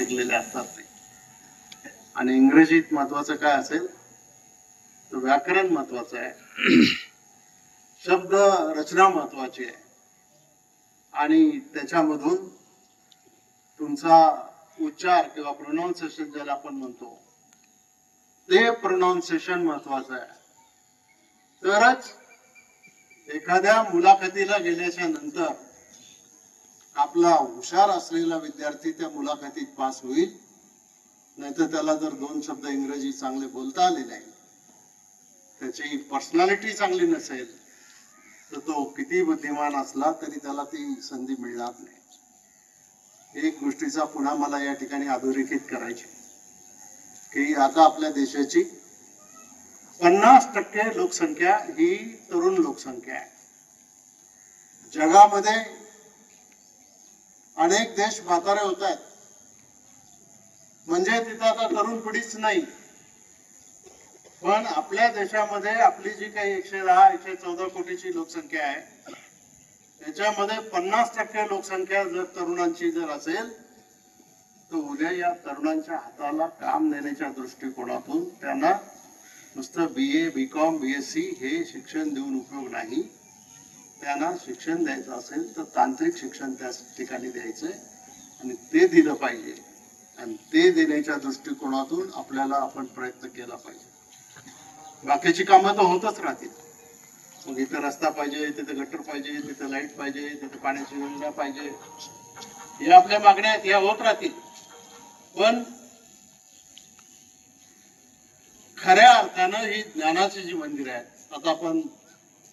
शिकलेले असतात ते. आणि इंग्रजीत महत्वाचं काय असेल? तर व्याकरण महत्वाचं आहे. शब्द रचना महत्वाची आहे. आणि त्याच्यामधून तुमचा उच्चार किंवा प्रोनाऊन्सिएशन ज्याला आपण म्हणतो ते प्रोनाऊन्सिएशन महत्वाचं आहे. तरच एखाद्या मुलाखतीला गेल्याच्यानंतर आपला हुशार असलेला विद्यार्थी त्या मुलाखतीत पास होईल. नाहीतर त्याला जर दोन शब्द इंग्रजी चांगले बोलता आले नाही. त्याची पर्सनॅलिटी चांगली नसेल तर तो किती बुद्धिमान असला तरी त्याला ती संधी मिळणार नाही. एक गोष्टीचा पुन्हा मला या ठिकाणी अधोरेखित करायची. की आता आपल्या देशाची पन्नास टक्के लोकसंख्या ही तरुण लोकसंख्या आहे. जगामध्ये अनेक देश म्हातारे होत आहेत. म्हणजे तिथं आता तरुण पिढीच नाही. पण आपल्या देशामध्ये आपली जी काही एकशे दहा एकशे चौदा कोटीची लोकसंख्या आहे त्याच्यामध्ये पन्नास टक्के लोकसंख्या जर तरुणांची जर असेल तर उद्या या तरुणांच्या हाताला काम देण्याच्या दृष्टिकोनातून त्यांना नुसतं B A B com B S C हे शिक्षण देऊन उपयोग नाही. त्यांना शिक्षण द्यायचं असेल तर तांत्रिक शिक्षण त्या ठिकाणी द्यायचंय. आणि ते दिलं पाहिजे. आणि ते देण्याच्या दृष्टिकोनातून आपल्याला आपण प्रयत्न केला पाहिजे. बाकीची कामं तर होतच राहतील. मग इथं रस्ता पाहिजे तिथं गटर पाहिजे तिथं लाइट पाहिजे तिथं पाण्याची योजना पाहिजे. या आपल्या मागण्या आहेत या होत राहतील. पण खऱ्या अर्थानं ही ज्ञानाची जी मंदिरं आहेत आता आपण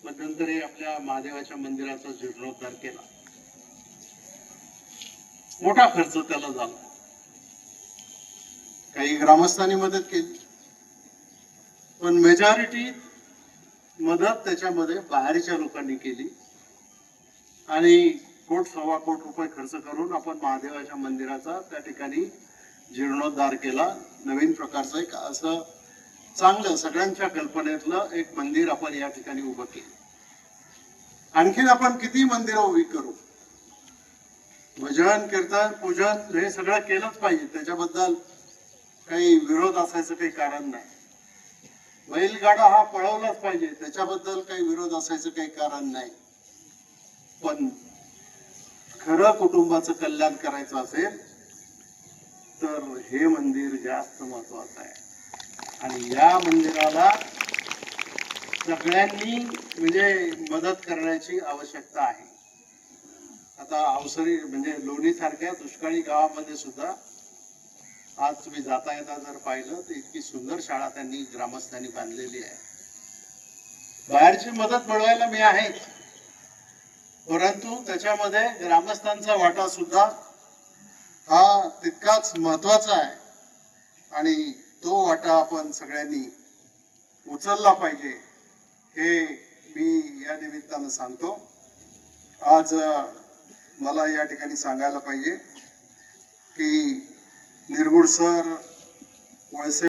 मध्यंतरी आपल्या महादेवाच्या मंदिराचा जीर्णोद्धार केला. मोठा खर्च त्याला झाला. काही ग्रामस्थांनी मदत केली. पण मेजॉरिटी मदत त्याच्यामध्ये बाहेरच्या लोकांनी केली. आणि कोट सव्वा कोट रुपये खर्च करून आपण महादेवाच्या मंदिराचा त्या ठिकाणी जीर्णोद्धार केला. नवीन प्रकारचं एक असं चांगलं सगळ्यांच्या कल्पनेतलं एक मंदिर आपण या ठिकाणी उभं केलं. आणखीन आपण किती मंदिरं उभी करू? भजन कीर्तन पूजन हे सगळं केलंच पाहिजे. त्याच्याबद्दल काही विरोध असायचं काही कारण नाही. बैलगाडा हा पळवलाच पाहिजे. त्याच्याबद्दल काही विरोध असायचं काही कारण नाही. पण खरं कुटुंबाचं कल्याण करायचं असेल तर हे मंदिर जास्त महत्वाचं आहे. आणि या मंदिराला सगळ्यांनी म्हणजे मदत करण्याची आवश्यकता आहे. आता अवसरी म्हणजे लोणी सारख्या दुष्काळी गावामध्ये सुद्धा आज तुम्ही जाता येता जर पाहिलं तर इतकी सुंदर शाळा त्यांनी ग्रामस्थांनी बांधलेली आहे. बाहेरची मदत मिळवायला मी आहेच परंतु त्याच्यामध्ये ग्रामस्थांचा वाटा सुद्धा हा तितकाच महत्त्वाचा आहे. आणि तो वाटा आपण सगळ्यांनी उचलला पाहिजे हे मी या निमित्तानं सांगतो. आज मला या ठिकाणी सांगायला पाहिजे की निर्गुड सर वळसे